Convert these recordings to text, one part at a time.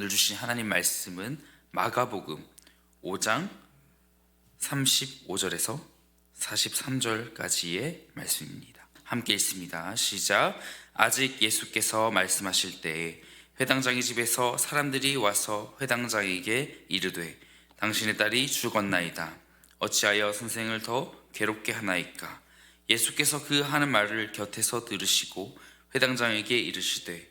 오늘 주신 하나님 말씀은 마가복음 5장 35절에서 43절까지의 말씀입니다. 함께 읽습니다. 시작. 아직 예수께서 말씀하실 때에 회당장의 집에서 사람들이 와서 회당장에게 이르되 당신의 딸이 죽었나이다. 어찌하여 선생을 더 괴롭게 하나이까? 예수께서 그 하는 말을 곁에서 들으시고 회당장에게 이르시되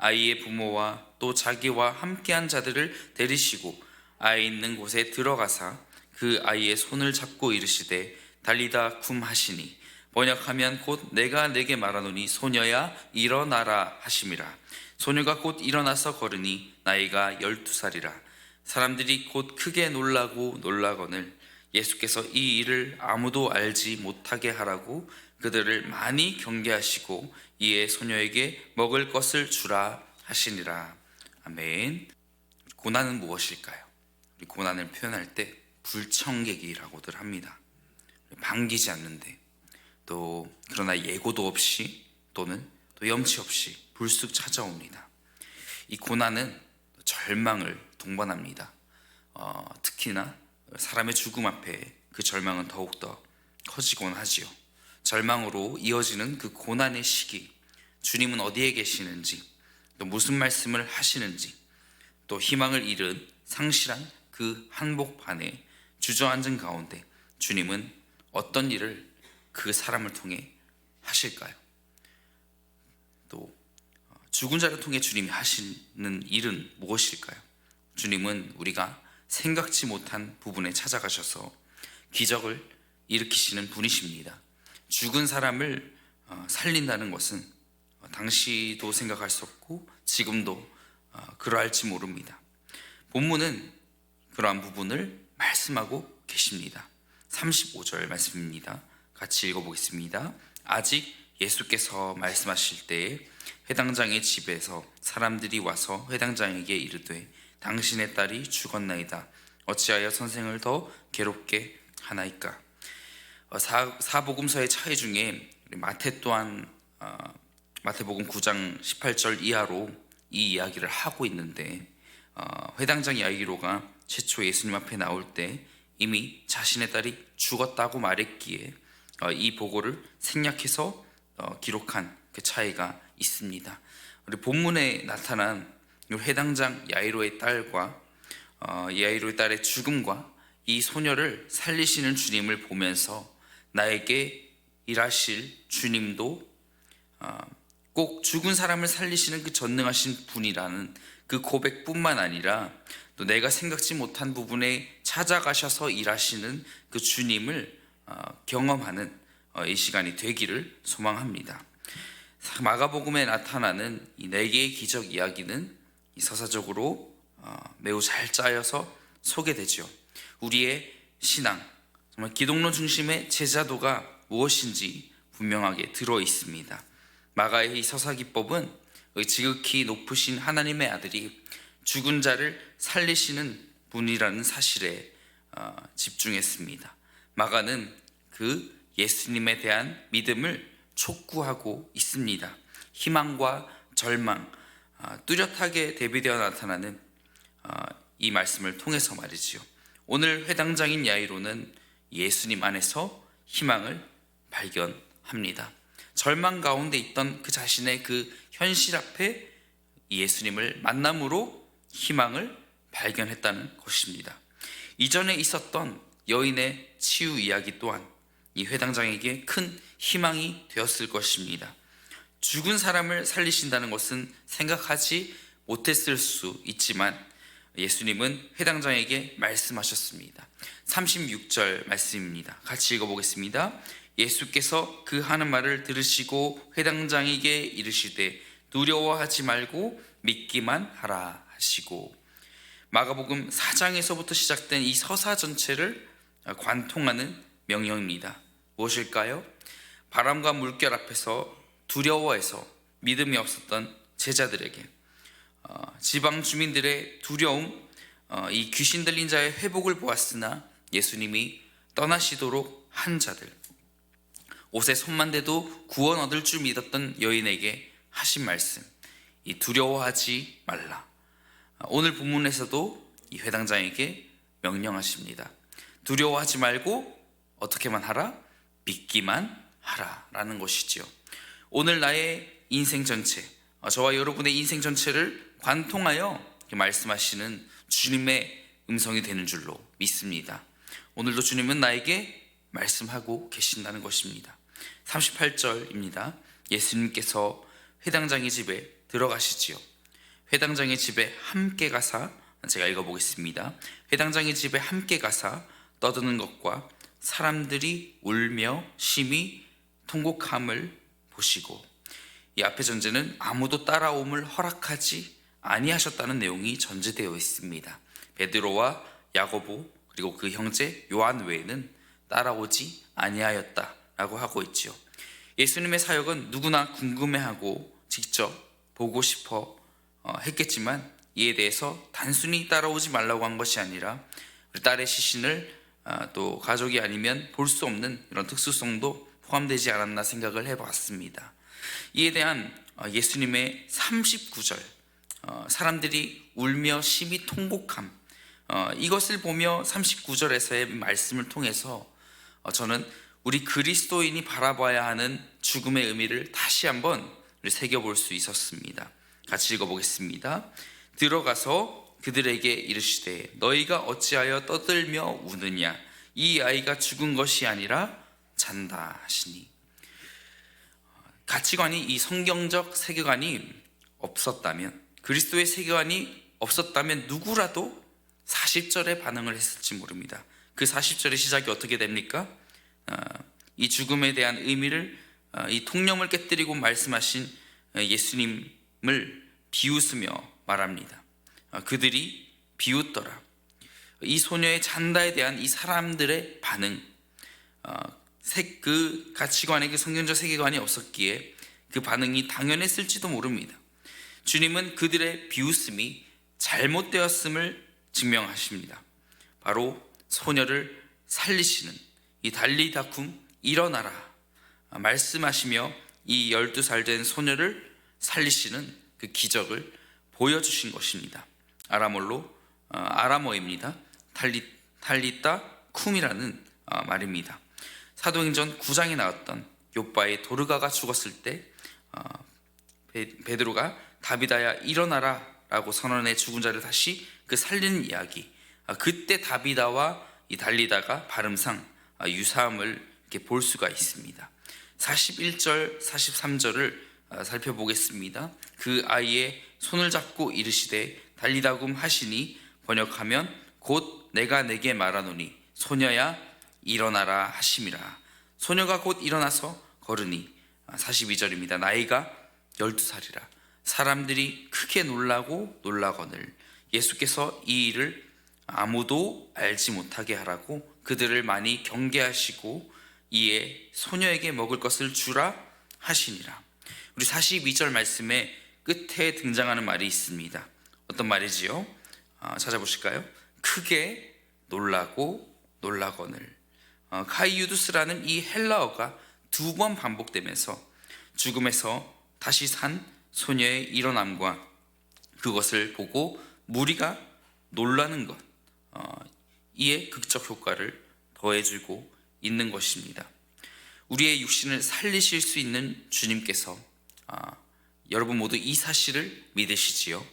아이의 부모와 또 자기와 함께한 자들을 데리시고 아이 있는 곳에 들어가사 그 아이의 손을 잡고 이르시되 달리다 쿰 하시니 번역하면 곧 내가 내게 말하노니 소녀야 일어나라 하심이라. 소녀가 곧 일어나서 걸으니 나이가 열두 살이라. 사람들이 곧 크게 놀라고 놀라거늘 예수께서 이 일을 아무도 알지 못하게 하라고 그들을 많이 경계하시고 이에 소녀에게 먹을 것을 주라 하시니라 아멘 고난은 무엇일까요? 우리 고난을 표현할 때 불청객이라고들 합니다. 반기지 않는데 또 그러나 예고도 없이 또는 또 염치 없이 불쑥 찾아옵니다. 이 고난은 절망을 동반합니다. 어, 특히나 사람의 죽음 앞에 그 절망은 더욱더 커지곤 하지요. 절망으로 이어지는 그 고난의 시기, 주님은 어디에 계시는지, 또 무슨 말씀을 하시는지, 또 희망을 잃은 상실한 그 한복판에 주저앉은 가운데 주님은 어떤 일을 그 사람을 통해 하실까요? 또 어, 죽은 자를 통해 주님이 하시는 일은 무엇일까요? 주님은 우리가 생각지 못한 부분에 찾아가셔서 기적을 일으키시는 분이십니다. 죽은 사람을 어, 살린다는 것은 어, 당시도 생각할 수 없고 지금도 그러할지 모릅니다. 본문은 그러한 부분을 말씀하고 계십니다. 35절 말씀입니다. 같이 읽어보겠습니다. 아직 예수께서 말씀하실 때에 회당장의 집에서 사람들이 와서 회당장에게 이르되 당신의 딸이 죽었나이다. 어찌하여 선생을 더 괴롭게 하나이까? 어, 사, 사복음서의 차이 중에 마태 또한 어, 마태복음 9장 18절 이하로 이 이야기를 하고 있는데 어, 회당장 야이로가 최초 예수님 앞에 나올 때 이미 자신의 딸이 죽었다고 말했기에 어, 이 보고를 생략해서 어, 기록한 그 차이가 있습니다. 우리 본문에 나타난 회당장 야이로의 딸과 어, 야이로의 딸의 죽음과 이 소녀를 살리시는 주님을 보면서 나에게 일하실 주님도 꼭 죽은 사람을 살리시는 그 전능하신 분이라는 그 고백뿐만 아니라 또 내가 생각지 못한 부분에 찾아가셔서 일하시는 그 주님을 어, 경험하는 어, 이 시간이 되기를 소망합니다. 마가복음에 나타나는 이네 개의 기적 이야기는 서사적으로 어, 매우 잘 짜여서 소개되죠. 우리의 신앙, 기독론 중심의 제자도가 무엇인지 분명하게 들어 있습니다. 마가의 이 서사 기법은 지극히 높으신 하나님의 아들이 죽은 자를 살리시는 분이라는 사실에 어, 집중했습니다. 마가는 그 예수님에 대한 믿음을 촉구하고 있습니다. 희망과 절망, 어, 뚜렷하게 대비되어 나타나는 어, 이 말씀을 통해서 말이지요. 오늘 회당장인 야이로는 예수님 안에서 희망을 발견합니다. 절망 가운데 있던 그 자신의 그 현실 앞에 예수님을 만남으로 희망을 발견했다는 것입니다. 이전에 있었던 여인의 치유 이야기 또한 이 회당장에게 큰 희망이 되었을 것입니다. 죽은 사람을 살리신다는 것은 생각하지 못했을 수 있지만 예수님은 회당장에게 말씀하셨습니다. 36절 말씀입니다. 같이 읽어보겠습니다. 예수께서 그 하는 말을 들으시고 회당장에게 이르시되 두려워하지 말고 믿기만 하라 하시고 마가복음 4장에서부터 시작된 이 서사 전체를 관통하는 명령입니다. 무엇일까요? 바람과 물결 앞에서 두려워해서 믿음이 없었던 제자들에게 어, 지방 주민들의 두려움, 어, 이 귀신 들린 자의 회복을 보았으나 예수님이 떠나시도록 한 자들, 옷에 손만 대도 구원 얻을 줄 믿었던 여인에게 하신 말씀, 이 두려워하지 말라. 어, 오늘 본문에서도 이 회당장에게 명령하십니다. 두려워하지 말고 어떻게만 하라? 믿기만 하라 라는 것이지요. 오늘 나의 인생 전체, 어, 저와 여러분의 인생 전체를 관통하여 말씀하시는 주님의 음성이 되는 줄로 믿습니다. 오늘도 주님은 나에게 말씀하고 계신다는 것입니다. 38절입니다. 예수님께서 회당장의 집에 들어가시지요. 회당장의 집에 함께 가사 제가 읽어보겠습니다. 회당장의 집에 함께 가사 떠드는 것과 사람들이 울며 심히 통곡함을 보시고 이 앞의 전제는 아무도 따라옴을 허락하지 아니하셨다는 내용이 전제되어 있습니다. 베드로와 야고보 그리고 그 형제 요한 외에는 따라오지 아니하였다라고 하고 있지요. 예수님의 사역은 누구나 궁금해하고 직접 보고 싶어 어, 했겠지만 이에 대해서 단순히 따라오지 말라고 한 것이 아니라 우리 딸의 시신을 아, 또 가족이 아니면 볼 수 없는 이런 특수성도 포함되지 않았나 생각을 해봤습니다. 이에 대한 어, 예수님의 39절 어, 사람들이 울며 심히 통곡함 어, 이것을 보며 39절에서의 말씀을 통해서 저는 우리 그리스도인이 바라봐야 하는 죽음의 의미를 다시 한번 새겨볼 수 있었습니다. 같이 읽어보겠습니다. 들어가서 그들에게 이르시되 너희가 어찌하여 떠들며 우느냐 이 아이가 죽은 것이 아니라 잔다 하시니 가치관이 이 성경적 세계관이 없었다면 그리스도의 세계관이 없었다면 누구라도 40절에 반응을 했을지 모릅니다. 그 40절의 시작이 어떻게 됩니까? 아, 이 죽음에 대한 의미를 아, 이 통념을 깨뜨리고 말씀하신 예수님을 비웃으며 말합니다. 아, 그들이 비웃더라. 이 소녀의 잔다에 대한 이 사람들의 반응, 그 가치관에 그 성경적 세계관이 없었기에 그 반응이 당연했을지도 모릅니다. 주님은 그들의 비웃음이 잘못되었음을 증명하십니다. 바로 소녀를 살리시는 이 달리다쿰 일어나라 말씀하시며 이 12살 된 소녀를 살리시는 그 기적을 보여주신 것입니다. 아람어로 어, 아람어입니다. 달리 달리다 쿰이라는 어, 말입니다. 사도행전 9장에 나왔던 요바의 도르가가 죽었을 때 어, 베드로가 다비다야 일어나라라고 선언해 죽은 자를 다시 그 살리는 이야기. 아, 그때 다비다와 이 달리다가 발음상 아, 유사함을 이렇게 볼 수가 있습니다. 41절, 43절을 아, 살펴보겠습니다. 그 아이의 손을 잡고 이르시되 달리다금 하시니 번역하면 곧 내가 내게 말하노니 소녀야 일어나라 하심이라. 소녀가 곧 일어나서 걸으니 42절입니다. 나이가 12살이라. 사람들이 크게 놀라고 놀라거늘 예수께서 이 일을 아무도 알지 못하게 하라고 그들을 많이 경계하시고 이에 소녀에게 먹을 것을 주라 하시니라. 우리 42절 말씀에 끝에 등장하는 말이 있습니다. 어떤 말이지요? 아, 찾아보실까요? 크게 놀라고 놀라거늘 어, 카이유두스라는 이 헬라어가 두 번 반복되면서 죽음에서 다시 산 소녀의 일어남과 그것을 보고 무리가 놀라는 것 어, 이에 극적 효과를 더해주고 있는 것입니다. 우리의 육신을 살리실 수 있는 주님께서 아, 여러분 모두 이 사실을 믿으시지요.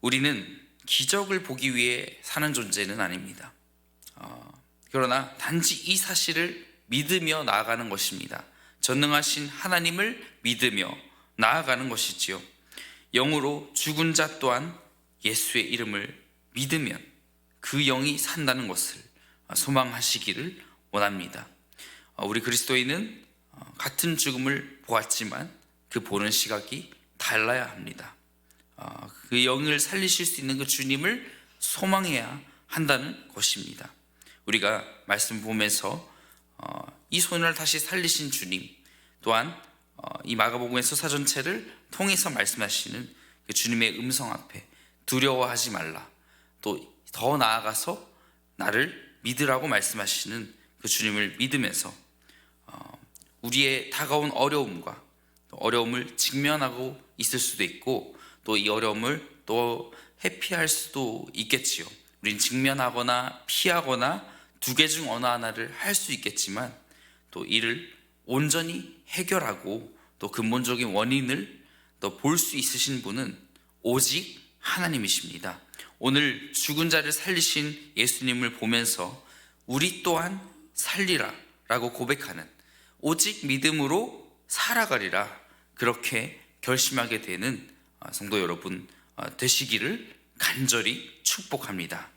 우리는 기적을 보기 위해 사는 존재는 아닙니다. 어, 그러나 단지 이 사실을 믿으며 나아가는 것입니다. 전능하신 하나님을 믿으며 나아가는 것이지요. 영으로 죽은 자 또한 예수의 이름을 믿으면 그 영이 산다는 것을 소망하시기를 원합니다. 우리 그리스도인은 같은 죽음을 보았지만 그 보는 시각이 달라야 합니다. 그 영을 살리실 수 있는 그 주님을 소망해야 한다는 것입니다. 우리가 말씀 보면서 어, 이 소년을 다시 살리신 주님 또한 어, 이 마가복음에서 사전체를 통해서 말씀하시는 그 주님의 음성 앞에 두려워하지 말라 또 더 나아가서 나를 믿으라고 말씀하시는 그 주님을 믿으면서 어, 우리의 다가온 어려움과 또 어려움을 직면하고 있을 수도 있고 또 이 어려움을 또 회피할 수도 있겠지요. 우린 직면하거나 피하거나 두 개 중 어느 하나를 할 수 있겠지만 또 이를 온전히 해결하고 또 근본적인 원인을 또 볼 수 있으신 분은 오직 하나님이십니다. 오늘 죽은 자를 살리신 예수님을 보면서 우리 또한 살리라 라고 고백하는 오직 믿음으로 살아가리라 그렇게 결심하게 되는 아, 성도 여러분 아, 되시기를 간절히 축복합니다.